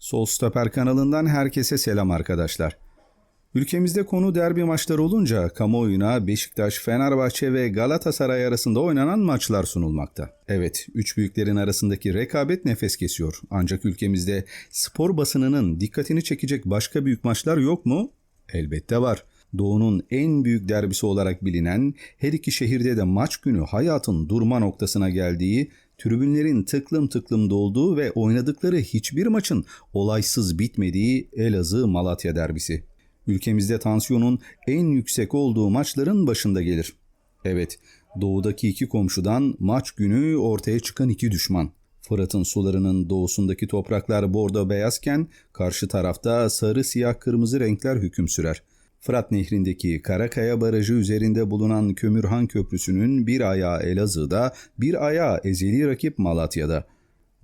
Sol Stoper kanalından herkese selam arkadaşlar. Ülkemizde konu derbi maçları olunca kamuoyuna Beşiktaş, Fenerbahçe ve Galatasaray arasında oynanan maçlar sunulmakta. Evet, üç büyüklerin arasındaki rekabet nefes kesiyor. Ancak ülkemizde spor basınının dikkatini çekecek başka büyük maçlar yok mu? Elbette var. Doğu'nun en büyük derbisi olarak bilinen her iki şehirde de maç günü hayatın durma noktasına geldiği, tribünlerin tıklım tıklım dolduğu ve oynadıkları hiçbir maçın olaysız bitmediği Elazığ-Malatya derbisi. Ülkemizde tansiyonun en yüksek olduğu maçların başında gelir. Evet, doğudaki iki komşudan maç günü ortaya çıkan iki düşman. Fırat'ın sularının doğusundaki topraklar bordo beyazken karşı tarafta sarı siyah kırmızı renkler hüküm sürer. Fırat Nehri'ndeki Karakaya Barajı üzerinde bulunan Kömürhan Köprüsü'nün bir ayağı Elazığ'da, bir ayağı ezeli rakip Malatya'da.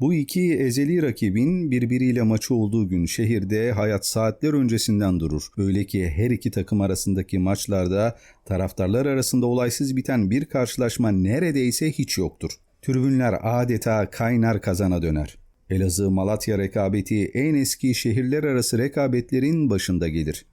Bu iki ezeli rakibin birbiriyle maçı olduğu gün şehirde hayat saatler öncesinden durur. Öyle ki her iki takım arasındaki maçlarda taraftarlar arasında olaysız biten bir karşılaşma neredeyse hiç yoktur. Tribünler adeta kaynar kazana döner. Elazığ-Malatya rekabeti en eski şehirler arası rekabetlerin başında gelir.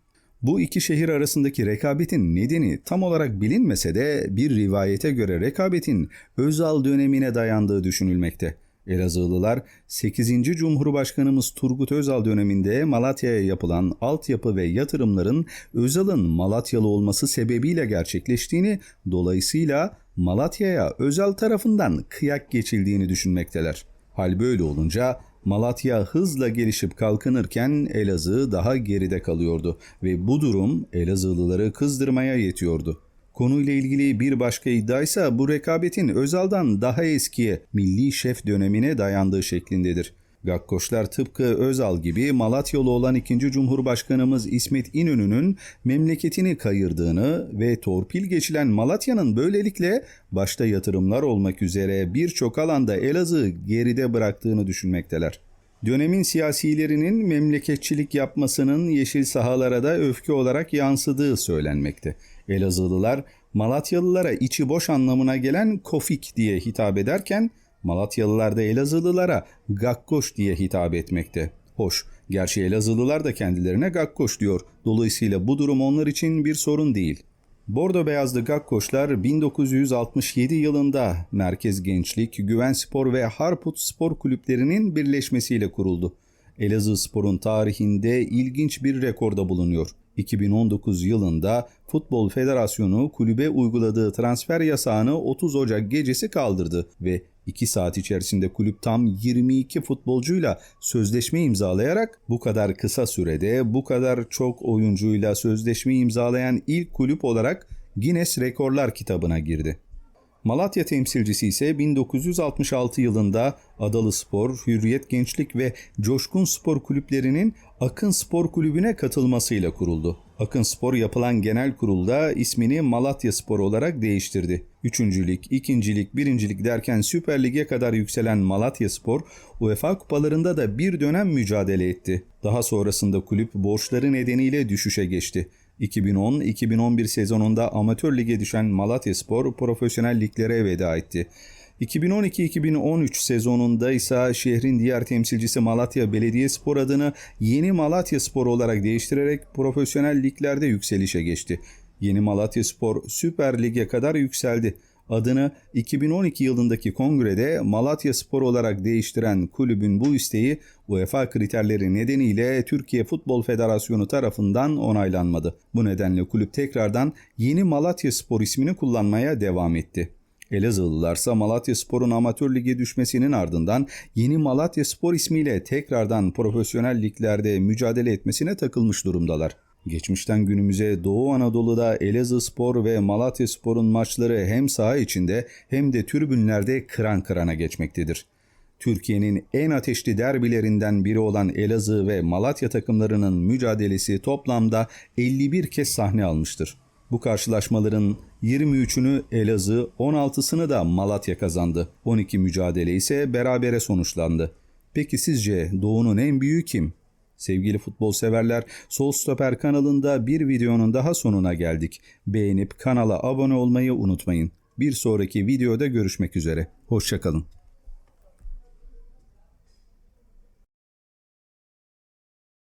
Bu iki şehir arasındaki rekabetin nedeni tam olarak bilinmese de bir rivayete göre rekabetin Özal dönemine dayandığı düşünülmekte. Elazığlılar 8. Cumhurbaşkanımız Turgut Özal döneminde Malatya'ya yapılan altyapı ve yatırımların Özal'ın Malatyalı olması sebebiyle gerçekleştiğini, dolayısıyla Malatya'ya Özal tarafından kıyak geçildiğini düşünmekteler. Hal böyle olunca Malatya hızla gelişip kalkınırken Elazığ daha geride kalıyordu ve bu durum Elazığlıları kızdırmaya yetiyordu. Konuyla ilgili bir başka iddia bu rekabetin Özal'dan daha eskiye milli şef dönemine dayandığı şeklindedir. Gakkoşlar tıpkı Özal gibi Malatyalı olan 2. Cumhurbaşkanımız İsmet İnönü'nün memleketini kayırdığını ve torpil geçilen Malatya'nın böylelikle başta yatırımlar olmak üzere birçok alanda Elazığ geride bıraktığını düşünmekteler. Dönemin siyasilerinin memleketçilik yapmasının yeşil sahalara da öfke olarak yansıdığı söylenmekte. Elazığlılar Malatyalılara içi boş anlamına gelen kofik diye hitap ederken Malatyalılar da Elazığlılara gakkoş diye hitap etmekte. Hoş, gerçi Elazığlılar da kendilerine gakkoş diyor. Dolayısıyla bu durum onlar için bir sorun değil. Bordo Beyazlı Gakkoşlar 1967 yılında Merkez Gençlik, Güven Spor ve Harput Spor kulüplerinin birleşmesiyle kuruldu. Elazığ Spor'un tarihinde ilginç bir rekorda bulunuyor. 2019 yılında Futbol Federasyonu kulübe uyguladığı transfer yasağını 30 Ocak gecesi kaldırdı ve 2 saat içerisinde kulüp tam 22 futbolcuyla sözleşme imzalayarak bu kadar kısa sürede bu kadar çok oyuncuyla sözleşme imzalayan ilk kulüp olarak Guinness Rekorlar kitabına girdi. Malatya temsilcisi ise 1966 yılında Adalı Spor, Hürriyet Gençlik ve Coşkun Spor kulüplerinin Akın Spor Kulübü'ne katılmasıyla kuruldu. Akın Spor yapılan genel kurulda ismini Malatya Spor olarak değiştirdi. Üçüncülük, ikincilik, birincilik derken Süper Lig'e kadar yükselen Malatya Spor, UEFA kupalarında da bir dönem mücadele etti. Daha sonrasında kulüp borçları nedeniyle düşüşe geçti. 2010-2011 sezonunda amatör lige düşen Malatya Spor profesyonel liglere veda etti. 2012-2013 sezonunda ise şehrin diğer temsilcisi Malatya Belediyespor adını Yeni Malatya Spor olarak değiştirerek profesyonel liglerde yükselişe geçti. Yeni Malatya Spor Süper Lig'e kadar yükseldi. Adını 2012 yılındaki kongrede Malatya Spor olarak değiştiren kulübün bu isteği UEFA kriterleri nedeniyle Türkiye Futbol Federasyonu tarafından onaylanmadı. Bu nedenle kulüp tekrardan Yeni Malatya Spor ismini kullanmaya devam etti. Elazığlılarsa Malatya Spor'un amatör lige düşmesinin ardından yeni Malatya Spor ismiyle tekrardan profesyonel liglerde mücadele etmesine takılmış durumdalar. Geçmişten günümüze Doğu Anadolu'da Elazığ Spor ve Malatya Spor'un maçları hem saha içinde hem de tribünlerde kıran kırana geçmektedir. Türkiye'nin en ateşli derbilerinden biri olan Elazığ ve Malatya takımlarının mücadelesi toplamda 51 kez sahne almıştır. Bu karşılaşmaların 23'ünü Elazığ, 16'sını da Malatya kazandı. 12 mücadele ise berabere sonuçlandı. Peki sizce Doğu'nun en büyüğü kim? Sevgili futbol severler, Sol Stoper kanalında bir videonun daha sonuna geldik. Beğenip kanala abone olmayı unutmayın. Bir sonraki videoda görüşmek üzere. Hoşçakalın.